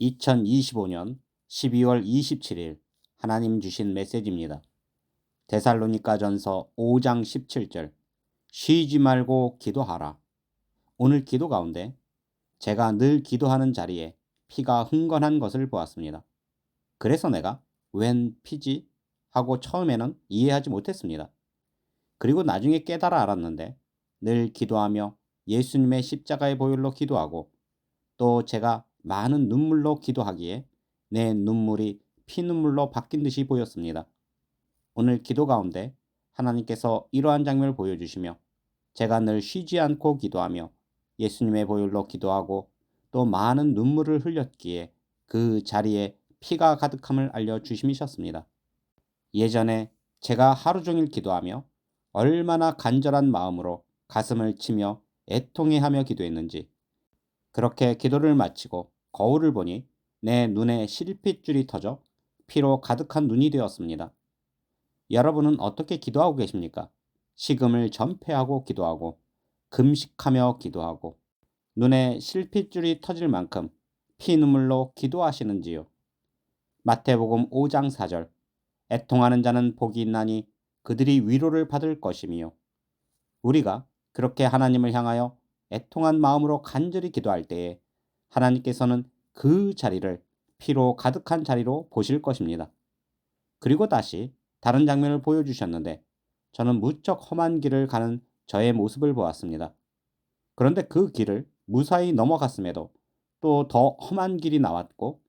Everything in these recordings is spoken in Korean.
2025년 12월 27일 하나님 주신 메시지입니다. 데살로니가 전서 5장 17절 쉬지 말고 기도하라. 오늘 기도 가운데 제가 늘 기도하는 자리에 피가 흥건한 것을 보았습니다. 그래서 내가 웬 피지? 하고 처음에는 이해하지 못했습니다. 그리고 나중에 깨달아 알았는데 늘 기도하며 예수님의 십자가의 보혈로 기도하고 또 제가 많은 눈물로 기도하기에 내 눈물이 피눈물로 바뀐 듯이 보였습니다. 오늘 기도 가운데 하나님께서 이러한 장면을 보여주시며 제가 늘 쉬지 않고 기도하며 예수님의 보혈로 기도하고 또 많은 눈물을 흘렸기에 그 자리에 피가 가득함을 알려주심이셨습니다. 예전에 제가 하루 종일 기도하며 얼마나 간절한 마음으로 가슴을 치며 애통해하며 기도했는지 그렇게 기도를 마치고 거울을 보니 내 눈에 실핏줄이 터져 피로 가득한 눈이 되었습니다. 여러분은 어떻게 기도하고 계십니까? 식음을 전폐하고 기도하고 금식하며 기도하고 눈에 실핏줄이 터질 만큼 피눈물로 기도하시는지요? 마태복음 5장 4절 애통하는 자는 복이 있나니 그들이 위로를 받을 것이며 우리가 그렇게 하나님을 향하여 애통한 마음으로 간절히 기도할 때에 하나님께서는 그 자리를 피로 가득한 자리로 보실 것입니다. 그리고 다시 다른 장면을 보여주셨는데 저는 무척 험한 길을 가는 저의 모습을 보았습니다. 그런데 그 길을 무사히 넘어갔음에도 또 더 험한 길이 나왔고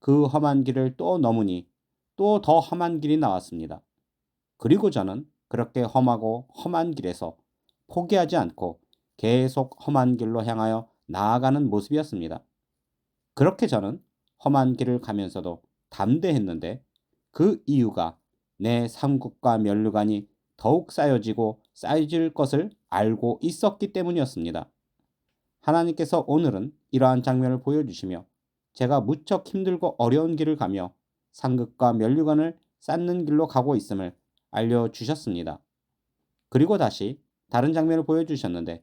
그 험한 길을 또 넘으니 또 더 험한 길이 나왔습니다. 그리고 저는 그렇게 험하고 험한 길에서 포기하지 않고 계속 험한 길로 향하여 나아가는 모습이었습니다. 그렇게 저는 험한 길을 가면서도 담대했는데 그 이유가 내 삼국과 면류관이 더욱 쌓여지고 쌓여질 것을 알고 있었기 때문이었습니다. 하나님께서 오늘은 이러한 장면을 보여주시며 제가 무척 힘들고 어려운 길을 가며 상급과 면류관을 쌓는 길로 가고 있음을 알려주셨습니다. 그리고 다시 다른 장면을 보여주셨는데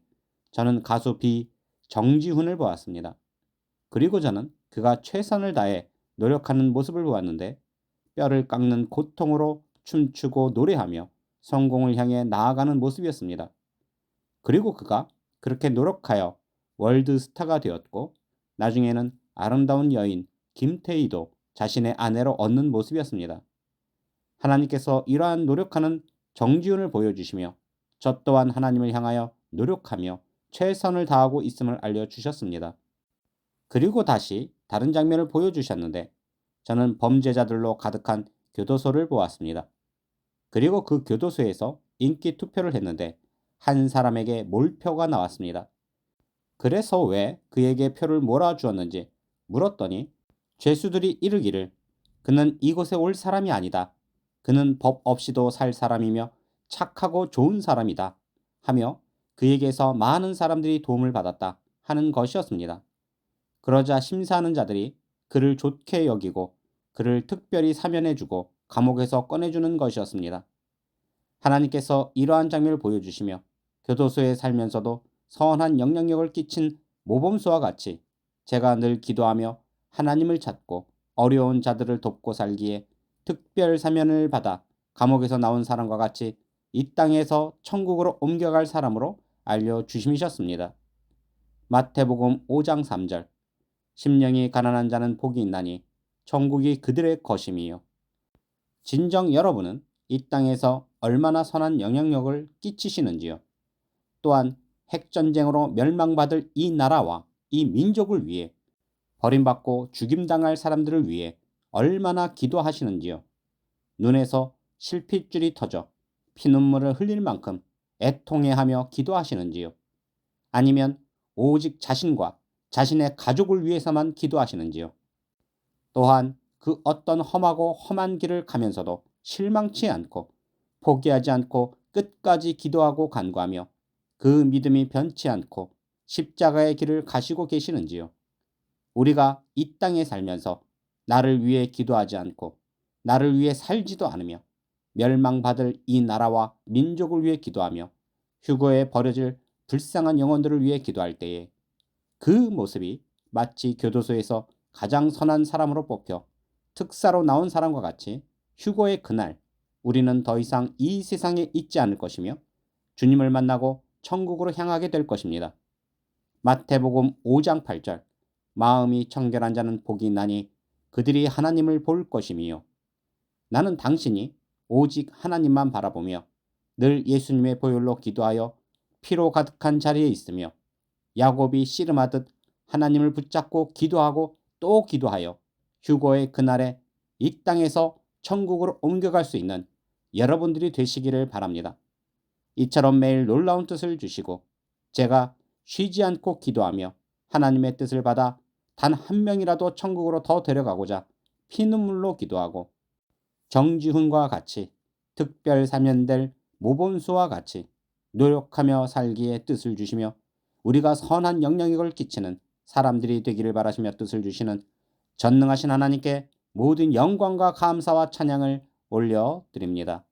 저는 가수 비 정지훈을 보았습니다. 그리고 저는 그가 최선을 다해 노력하는 모습을 보았는데 뼈를 깎는 고통으로 춤추고 노래하며 성공을 향해 나아가는 모습이었습니다. 그리고 그가 그렇게 노력하여 월드 스타가 되었고 나중에는 아름다운 여인 김태희도 자신의 아내로 얻는 모습이었습니다. 하나님께서 이러한 노력하는 정지훈을 보여주시며 저 또한 하나님을 향하여 노력하며 최선을 다하고 있음을 알려주셨습니다. 그리고 다시 다른 장면을 보여주셨는데 저는 범죄자들로 가득한 교도소를 보았습니다. 그리고 그 교도소에서 인기 투표를 했는데 한 사람에게 몰표가 나왔습니다. 그래서 왜 그에게 표를 몰아주었는지 물었더니 죄수들이 이르기를 그는 이곳에 올 사람이 아니다. 그는 법 없이도 살 사람이며 착하고 좋은 사람이다. 하며 그에게서 많은 사람들이 도움을 받았다 하는 것이었습니다. 그러자 심사하는 자들이 그를 좋게 여기고 그를 특별히 사면해주고 감옥에서 꺼내주는 것이었습니다. 하나님께서 이러한 장면을 보여주시며 교도소에 살면서도 선한 영향력을 끼친 모범수와 같이 제가 늘 기도하며 하나님을 찾고 어려운 자들을 돕고 살기에 특별 사면을 받아 감옥에서 나온 사람과 같이 이 땅에서 천국으로 옮겨갈 사람으로 알려주심이셨습니다. 마태복음 5장 3절 심령이 가난한 자는 복이 있나니 천국이 그들의 것임이요. 진정 여러분은 이 땅에서 얼마나 선한 영향력을 끼치시는지요. 또한 핵전쟁으로 멸망받을 이 나라와 이 민족을 위해 버림받고 죽임당할 사람들을 위해 얼마나 기도하시는지요. 눈에서 실핏줄이 터져 피눈물을 흘릴 만큼 애통해하며 기도하시는지요? 아니면 오직 자신과 자신의 가족을 위해서만 기도하시는지요? 또한 그 어떤 험하고 험한 길을 가면서도 실망치 않고 포기하지 않고 끝까지 기도하고 간구하며 그 믿음이 변치 않고 십자가의 길을 가시고 계시는지요? 우리가 이 땅에 살면서 나를 위해 기도하지 않고 나를 위해 살지도 않으며 멸망받을 이 나라와 민족을 위해 기도하며 휴거에 버려질 불쌍한 영혼들을 위해 기도할 때에 그 모습이 마치 교도소에서 가장 선한 사람으로 뽑혀 특사로 나온 사람과 같이 휴거의 그날 우리는 더 이상 이 세상에 있지 않을 것이며 주님을 만나고 천국으로 향하게 될 것입니다. 마태복음 5장 8절 마음이 청결한 자는 복이 있나니 그들이 하나님을 볼 것이미요. 나는 당신이 오직 하나님만 바라보며 늘 예수님의 보혈로 기도하여 피로 가득한 자리에 있으며 야곱이 씨름하듯 하나님을 붙잡고 기도하고 또 기도하여 휴거의 그날에 이 땅에서 천국으로 옮겨갈 수 있는 여러분들이 되시기를 바랍니다. 이처럼 매일 놀라운 뜻을 주시고 제가 쉬지 않고 기도하며 하나님의 뜻을 받아 단 한 명이라도 천국으로 더 데려가고자 피눈물로 기도하고 정지훈과 같이 특별 사면될 모본수와 같이 노력하며 살기에 뜻을 주시며 우리가 선한 영향력을 끼치는 사람들이 되기를 바라시며 뜻을 주시는 전능하신 하나님께 모든 영광과 감사와 찬양을 올려 드립니다.